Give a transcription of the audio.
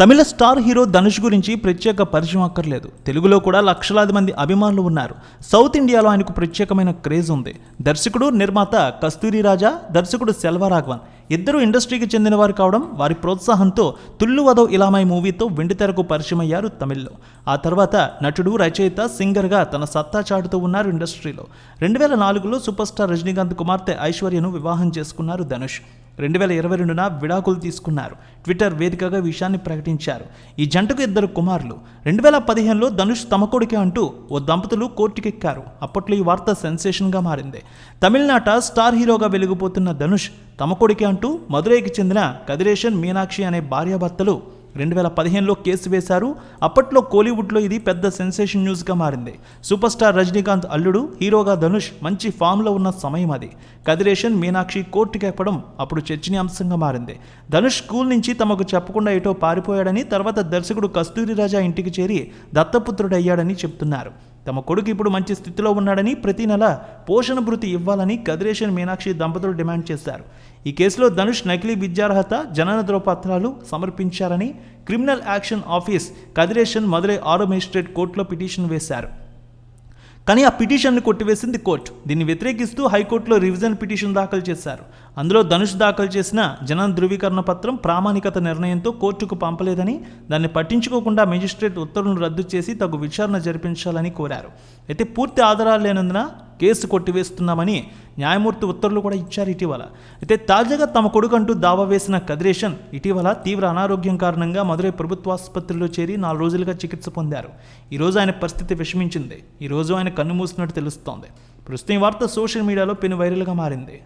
తమిళ star hero Dhanush గురించి ప్రత్యేక పరిచయం అక్కర్లేదు. తెలుగులో కూడా లక్షలాది మంది అభిమానులు ఉన్నారు. సౌత్ ఇండియాలో ఆయనకు ప్రత్యేకమైన క్రేజ్ ఉంది. దర్శకుడు నిర్మాత కస్తూరి రాజా దర్శకుడు సెల్వరాఘవన్ ఇద్దరు ఇండస్ట్రీకి చెందిన వారు కావడం వారి ప్రోత్సాహంతో తుల్లు వదో ఇలామై మూవీతో వెండితెరకు పరిచయం అయ్యారు తమిళ్ళో. ఆ తర్వాత నటుడు రచయిత సింగర్గా తన సత్తా చాటుతూ ఉన్నారు ఇండస్ట్రీలో. రెండు వేల నాలుగులో సూపర్ స్టార్ రజనీకాంత్ కుమార్తె ఐశ్వర్యను వివాహం చేసుకున్నారు ధనుష్. రెండు వేల ఇరవై రెండున విడాకులు తీసుకున్నారు. ట్విట్టర్ వేదికగా విషయాన్ని ప్రకటించారు. ఈ జంటకు ఇద్దరు కుమారులు. రెండు వేల పదిహేనులో ధనుష్ తమ కొడుకే అంటూ ఓ దంపతులు కోర్టుకెక్కారు. అప్పట్లో ఈ వార్త సెన్సేషన్గా మారింది. తమిళనాట స్టార్ హీరోగా వెలిగిపోతున్న ధనుష్ తమ కొడుకే అంటూ మదురైకి చెందిన కదిరేషన్ మీనాక్షి అనే భార్యాభర్తలు రెండు వేల పదిహేనులో కేసు వేశారు. అప్పట్లో కోలీవుడ్లో ఇది పెద్ద సెన్సేషన్ న్యూస్గా మారింది. సూపర్ స్టార్ రజనీకాంత్ అల్లుడు హీరోగా ధనుష్ మంచి ఫామ్లో ఉన్న సమయం అది. కదిరేషన్ మీనాక్షి కోర్టు ఎక్కడం అప్పుడు చర్చనీయాంశంగా మారింది. ధనుష్ స్కూల్ నుంచి తమకు చెప్పకుండా ఎటో పారిపోయాడని తర్వాత దర్శకుడు కస్తూరి రాజా ఇంటికి చేరి దత్తపుత్రుడయ్యాడని చెప్తున్నారు. తమ కొడుకు ఇప్పుడు మంచి స్థితిలో ఉన్నాడని ప్రతి నెల పోషణ భృతి ఇవ్వాలని కదిరేషన్ మీనాక్షి దంపతులు డిమాండ్ చేశారు. ఈ కేసులో ధనుష్ నకిలీ విద్యార్హత జనన ధ్రువపత్రాలు సమర్పించారని criminal action office Kathiresan Madurai ఆరో మేజిస్ట్రేట్ కోర్టులో పిటిషన్ వేశారు. కానీ ఆ పిటిషన్ను కొట్టివేసింది కోర్టు. దీన్ని వ్యతిరేకిస్తూ హైకోర్టులో రివిజన్ పిటిషన్ దాఖలు చేశారు. అందులో ధనుష్ దాఖలు చేసిన జన ధృవీకరణ పత్రం ప్రామాణికత నిర్ణయంతో కోర్టుకు పంపలేదని దాన్ని పట్టించుకోకుండా మెజిస్ట్రేట్ ఉత్తర్వులను రద్దు చేసి తగు విచారణ జరిపించాలని కోరారు. అయితే పూర్తి ఆధారాలు లేనందున కేసు కొట్టివేస్తున్నామని న్యాయమూర్తి ఉత్తర్వులు కూడా ఇచ్చారు ఇటీవల. అయితే తాజాగా తమ కొడుకు అంటూ దావా వేసిన కదిరేషన్ ఇటీవల తీవ్ర అనారోగ్యం కారణంగా మదురై ప్రభుత్వాసుపత్రిలో చేరి నాలుగు రోజులుగా చికిత్స పొందారు. ఈరోజు ఆయన పరిస్థితి విషమించింది. ఈరోజు ఆయన కన్ను మూసినట్టు తెలుస్తోంది. ప్రస్తుతం ఈ వార్త సోషల్ మీడియాలో పెను వైరల్గా మారింది.